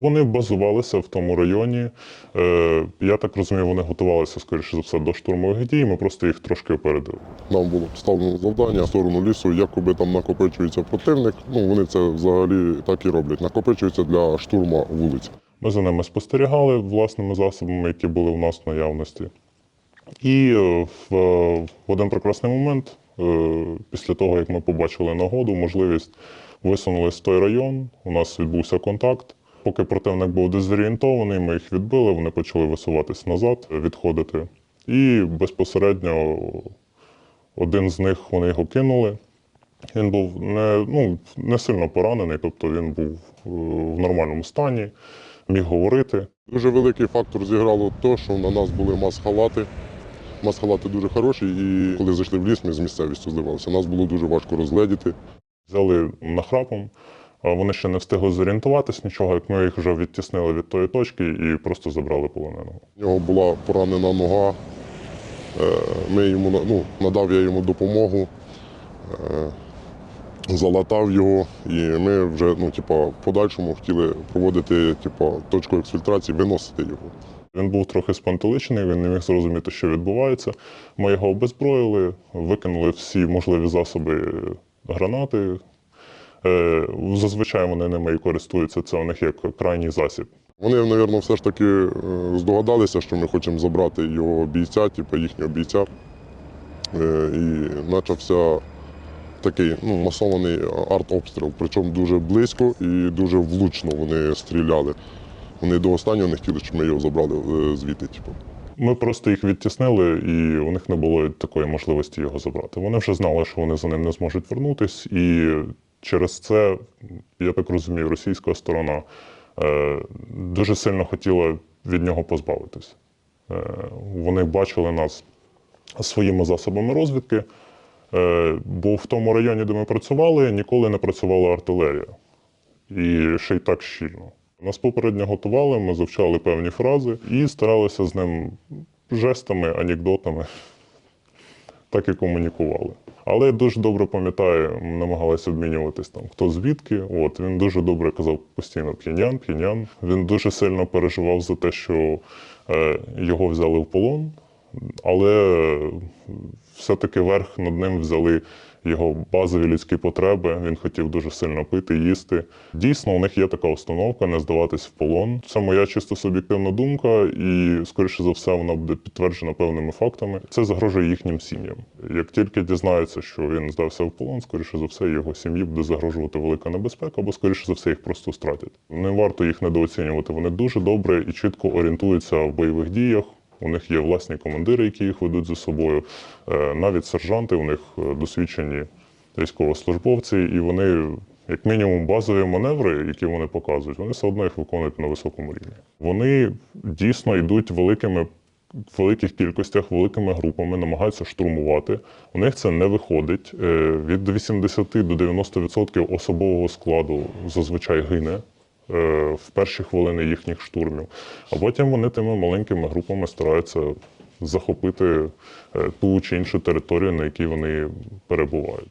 Вони базувалися в тому районі. Е, Я так розумію, вони готувалися, скоріше за все, до штурмових дій. Ми просто їх трошки опередили. Нам було поставлено завдання в сторону лісу, якоби там накопичується противник. Ну вони це взагалі так і роблять. Накопичується для штурму вулиць. Ми за ними спостерігали власними засобами, які були в нас в наявності. І е, в, в один прекрасний момент, е, після того, як ми побачили нагоду, можливість висунулись в той район, у нас відбувся контакт. Поки противник був дезорієнтований, ми їх відбили, вони почали висуватись назад, відходити. І безпосередньо один з них вони його кинули. Він був не, ну, не сильно поранений, тобто він був е, в нормальному стані, міг говорити. Дуже великий фактор зіграло те, що на нас були мас-халати. Мас-халати дуже хороші, і коли зайшли в ліс, ми з місцевістю зливалися. Нас було дуже важко розгледіти. Взяли нахрапом, вони ще не встигли зорієнтуватись нічого, як ми їх вже відтіснили від тої точки і просто забрали полоненого. У нього була поранена нога. Е, Ми йому ну, надав я йому допомогу, е, залатав його, і ми вже ну, типа, в подальшому хотіли проводити типа, точку ексфільтрації, виносити його. Він був трохи спантеличений, він не міг зрозуміти, що відбувається. Ми його обезброїли, викинули всі можливі засоби гранати. Е, Зазвичай вони ними і користуються, це у них як крайній засіб. Вони, мабуть, все ж таки е, здогадалися, що ми хочемо забрати його бійця, типу їхнього бійця. Е, І почався такий ну, масований артобстріл, причому дуже близько і дуже влучно вони стріляли. Вони до останнього не хотіли, щоб ми його забрали звідти. Типу. Ми просто їх відтіснили, і у них не було такої можливості його забрати. Вони вже знали, що вони за ним не зможуть вернутись, і через це, я так розумію, російська сторона е, дуже сильно хотіла від нього позбавитись. Е, вони бачили нас своїми засобами розвідки, е, бо в тому районі, де ми працювали, ніколи не працювала артилерія. І ще й так щільно. Нас попередньо готували, ми завчали певні фрази і старалися з ним жестами, анекдотами так і комунікували. Але я дуже добре пам'ятаю, намагалися обмінюватись там, хто звідки. От він дуже добре казав постійно п'янян, п'янян. Він дуже сильно переживав за те, що е, його взяли в полон, але все-таки верх над ним взяли його базові людські потреби. Він хотів дуже сильно пити, їсти. Дійсно, у них є така установка не здаватись в полон. Це моя чисто суб'єктивна думка, і скоріше за все вона буде підтверджена певними фактами. Це загрожує їхнім сім'ям. Як тільки дізнаються, що він здався в полон, скоріше за все, його сім'ї буде загрожувати велика небезпека, або скоріше за все їх просто стратять. Не варто їх недооцінювати. Вони дуже добре і чітко орієнтуються в бойових діях. У них є власні командири, які їх ведуть за собою. Е, Навіть сержанти, у них е, досвідчені військовослужбовці, і вони, як мінімум, базові маневри, які вони показують, вони все одно їх виконують на високому рівні. Вони дійсно йдуть великими. В великих кількостях, великими групами намагаються штурмувати. У них це не виходить. Е, Від 80 до 90% особового складу зазвичай гине в перші хвилини їхніх штурмів. А потім вони тими маленькими групами стараються захопити е, ту чи іншу територію, на якій вони перебувають.